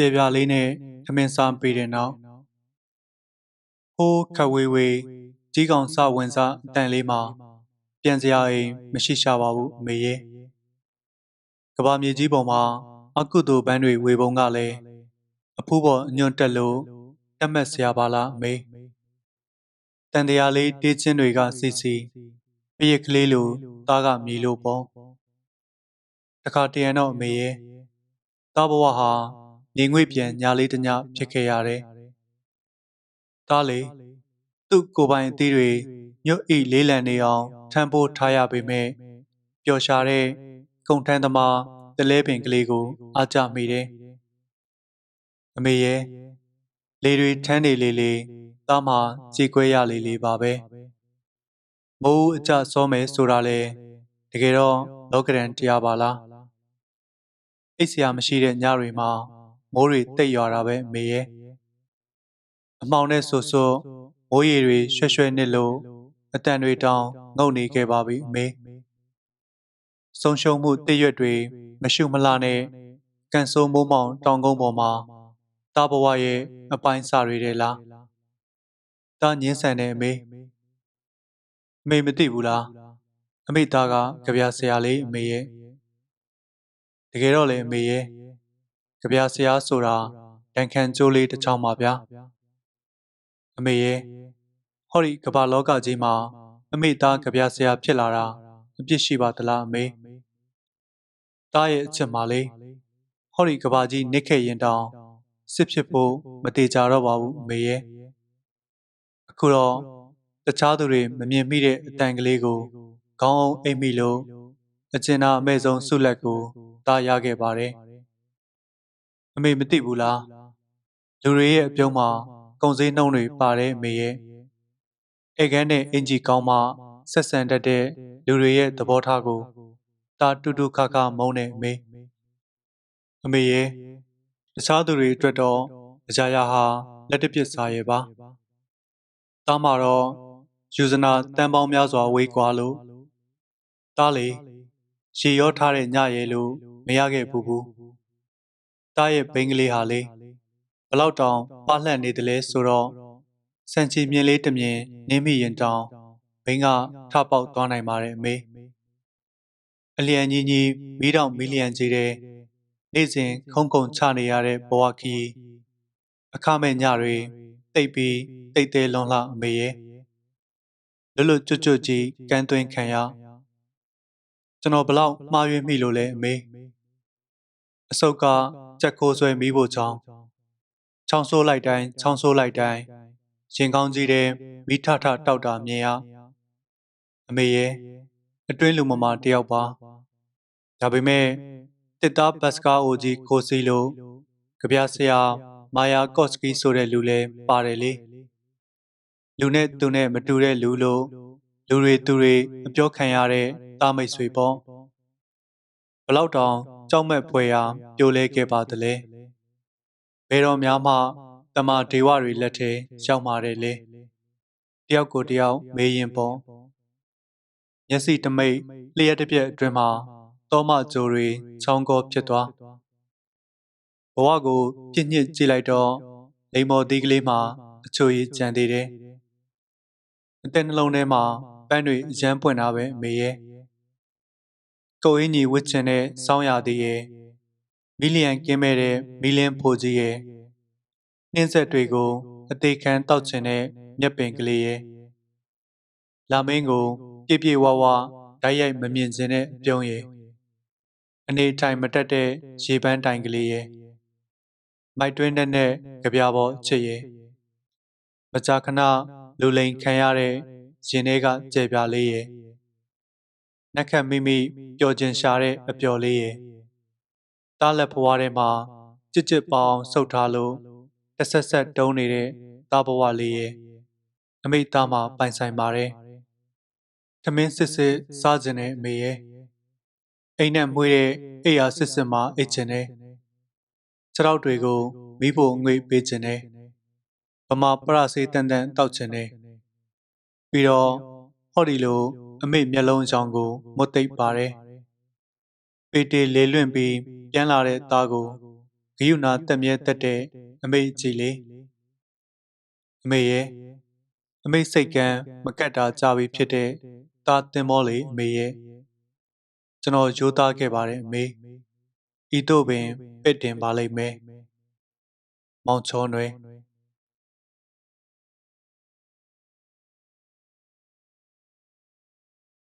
ကျေပြားလေးနဲ့ထမင်းစားပေးတဲ့နောက်ဟိုးခတ်ဝေးဝေးကြီးကောင်စဝင်စားအတန်လေးမှာပြန်စရာအိမ်မရှိရှာပါဘူးအမေရဲ့ကဘာမြေကြီးပေါ်မှာအကုသိုလ်ပန်းတွေဝေပုံကလည်းအဖိုးပေါ်အညွန့်တက်လို့တက်မက်စရာပါလားအမေတန်တရားလေးတေးချင်းတွေကစီစီပြည့်ကလေးလိုသားကမြည်လို့ပေါ့တခါတရံတော့အမေရဲ့သားဘဝဟာ နေငွေ့ပြန်ညာလေးတညဖြစ်ခဲ့ရတယ်သားလေသူ့ကိုယ်ပိုင်အသီးတွေညွတ်ဤလေးလံနေအောင်ထမ်းပိုးထားရပေမဲ့ပျော်ရှာတဲ့ကုံထမ်းသမားတလဲပင်ကလေးကိုအားကြမိတယ်အမေရဲ့လေတွေထမ်းနေလေလေသားမကြေကွဲရလေလေပါပဲမိုးအကြစောမယ်ဆိုတာလေတကယ်တော့လောကရန်တရားပါလားအိတ်ဆရာမရှိတဲ့ညတွေမှာ မိုးတွေတိတ်ရွာတာပဲမေရဲ့အမောင်နဲ့ဆူဆူမိုးရေတွေရွှဲရွှဲနစ်လို့အတန်တွေတောင်ငုတ်နေခဲ့ပါပြီအမေဆုံးရှုံးမှုတည့်ရွက်တွေမရှုမလှနဲ့ကန်ဆိုးမိုးမောင်တောင်ကုန်းပေါ်မှာတာဘဝရဲ့အပိုင်းစာတွေတဲ့လားတာညင်းဆန်တဲ့အမေအမေမသိဘူးလားအမေသားကကြပြဆရာလေးအမေရဲ့တကယ်တော့လေအမေရဲ့ ကြပြဆရာဆိုတာတန်ခမ်းကျိုးလေးတစ်ချောင်းပါဗျာအမေရဲ့ဟောဒီကမ္ဘာလောကကြီးမှာအမေသားကြပြဆရာဖြစ်လာတာအပြစ်ရှိပါသလားအမေတားရဲ့အချက်မှာလေဟောဒီကဘာကြီးနစ်ခဲ့ရင်တောင်စစ်ဖြစ်ဖို့မတေချာတော့ပါဘူးအမေရဲ့အခုတော့တခြားသူတွေမမြင်မိတဲ့အတန်ကလေးကိုခေါင်းအောင်အိပ်မိလို့အကျဉ်းသားအမေဆုံးဆုလက်ကိုတားရခဲ့ပါတယ် အမေမသိဘူးလားလူတွေရဲ့အပြုံးမှာကုံစည်းနှုံးတွေပါတဲ့အမေရဲ့ဧကန်းနဲ့အင်ဂျီကောင်းမှဆက်ဆံတတ်တဲ့လူတွေရဲ့သဘောထားကိုတာတူတူခါခါမုန်းတဲ့အမေအမေရဲ့တခြားသူတွေအတွက်တော့အကြရာဟာလက်တပစ်စားရဲ့ပါတားမှာတော့ယူဇနာတန်ပေါင်းများစွာဝေးကွာလို့တားလေရေရောထားတဲ့ညရဲလို့မရခဲ့ဘူးဘူး တားရဲ့ဘိန်းကလေးဟာလေဘလောက်တောင်ပလှန့်နေတယ်လဲဆိုတော့စံချီမြင်လေးတမြင်နင်းမိရင်တောင်ဘိန်းကထပေါက်သွားနိုင်ပါတယ်အမေအလျံကြီးကြီးမီးတောင်မီလီယံကြီးတဲ့နေ့စဉ်ခုံခုံချနေရတဲ့ဘဝခီအခမဲ့ညတွေတိတ်ပြီးတိတ်သေးလွန်လှအမေရဲ့လွတ်လွတ်ကျွတ်ကျွတ်ကြီးကန်းသွင်းခံရကျွန်တော်ဘလောက်မှားယွင်းမိလို့လဲအမေ အစုပ်ကကြက်ခိုးဆွဲမိဖို့ချောင်းချောင်းဆိုးလိုက်တိုင်းချောင်းဆိုးလိုက်တိုင်းရင်ကောင်းကြီးတဲ့မိထထတောက်တာမြင်ရအမေရဲ့အတွင်းလူမမတယောက်ပါဒါပေမဲ့တစ်သားဘတ်စကာအိုဂျီကိုစီလိုကြပြဆရာမာယာကော့စကီဆိုတဲ့လူလဲပါတယ်လေလူနဲ့သူနဲ့မတူတဲ့လူလို့လူတွေသူတွေအပြောခံရတဲ့တာမိတ်ဆွေပေါ့ဘလောက်တောင် ကြောက်မဲ့ဖွယ်ရာပြိုလဲခဲ့ပါသလဲဘယ်တော်များမှတမဒေဝတွေလက်ထဲရောက်มาတယ်လေတယောက်ကိုတယောက်မေးရင်ပေါ့မျက်စိတမိတ်လျှက်တစ်ပြက်အတွင်းမှာတောမကြိုတွေချောင်းကောဖြစ်သွားဘဝကိုပြည့်ညစ်ကြည့်လိုက်တော့လိမ္မော်သီးကလေးမှာအချိုရည်ကြံသေးတယ်အသက်နှလုံးထဲမှာပန်းတွေအရန်ပွင့်တာပဲမေရဲ့ ကိုအင်းကြီးဝစ်ချင်တဲ့စောင်းရသည်ရဲ့မီလီယံကင်းမဲ့တဲ့မီလင်းဖိုကြီးရဲ့နှင်းဆက်တွေကိုအသေးခံတောက်ချင်တဲ့မျက်ပင်ကလေးရဲ့လာမင်းကိုပြည့်ပြည့်ဝဝဓာတ်ရိုက်မမြင်စင်တဲ့အပြုံးရဲ့အနေထိုင်မတက်တဲ့ရေပန်းတိုင်ကလေးရဲ့မိုက်တွင်းတဲ့နဲ့ကြပြပေါ်ချစ်ရဲ့မကြာခဏလူလိန်ခံရတဲ့ရင်ထဲကကြဲပြလေးရဲ့ နှက်ခတ်မိမိပျော်ကျင်ရှာတဲ့အပျော်လေးရဲ့တားလက်ဘဝထဲမှာကြစ်ကြစ်ပေါအောင်ဆုပ်ထားလို့တဆက်ဆက်တုံးနေတဲ့တားဘဝလေးရဲ့အမိသားမှာပိုင်ဆိုင်ပါတယ်ခမင်းစစ်စစ်စားကျင်တဲ့အမေရဲ့အိမ်နဲ့မွေးတဲ့အိယာစစ်စစ်မှာအိတ်ချင်တယ်ခြေထောက်တွေကိုမိဖို့ငွေပေးချင်တယ်ဗမာပရစေးတန်တန်တောက်ချင်တယ်ပြီးတော့ဟောဒီလို အမေမျက်လုံးချောင်းကိုမွတ်သိပ်ပါတယ်ပေတေလေလွင့်ပြီးပြန်လာတဲ့သားကိုဂယုနာတက်မြဲတက်တဲ့အမေကြည်လေးအမေရဲ့အမေစိတ်ကန်းမကတ်တာကြပြီဖြစ်တဲ့တာတင်မောလေအမေရဲ့ကျွန်တော်ရိုးသားခဲ့ပါတယ်အမေဤတို့ပင်ပစ်တင်ပါလိမ့်မယ်မောင်ချောနွယ်